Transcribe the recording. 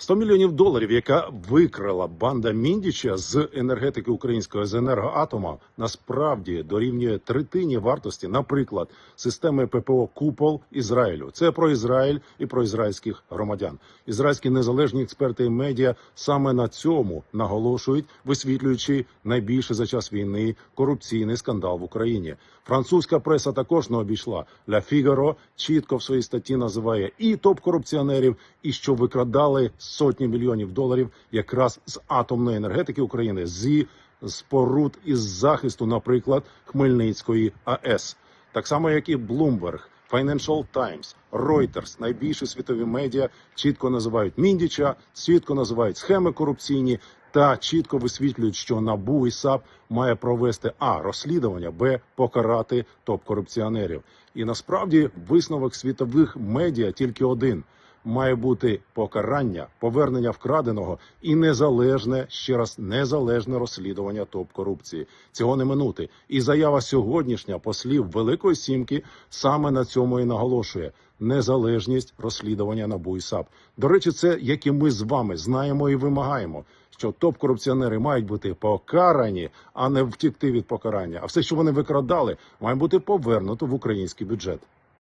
100 мільйонів доларів, яка викрала банда Міндіча з енергетики українського з енергоатома, насправді дорівнює третині вартості, наприклад, системи ППО Купол Ізраїлю. Це про Ізраїль і про ізраїльських громадян. Ізраїльські незалежні експерти і медіа саме на цьому наголошують, висвітлюючи найбільше за час війни корупційний скандал в Україні. Французька преса також не обійшла. Ля Фігаро чітко в своїй статті називає і топ-корупціонерів, і що викрадали сотні мільйонів доларів якраз з атомної енергетики України, зі споруд із захисту, наприклад, Хмельницької АЕС. Так само, як і Bloomberg, Financial Times, Reuters, найбільші світові медіа чітко називають Міндіча, чітко називають схеми корупційні та чітко висвітлюють, що НАБУ і САП має провести а розслідування, б покарати топ-корупціонерів. І насправді висновок світових медіа тільки один. Має бути покарання, повернення вкраденого і незалежне ще раз незалежне розслідування топ корупції. Цього не минути. І заява сьогоднішня послів Великої Сімки саме на цьому і наголошує незалежність розслідування НАБУ і САП. До речі, це як і ми з вами знаємо і вимагаємо, що топ-корупціонери мають бути покарані, а не втікти від покарання. А все, що вони викрадали, має бути повернуто в український бюджет.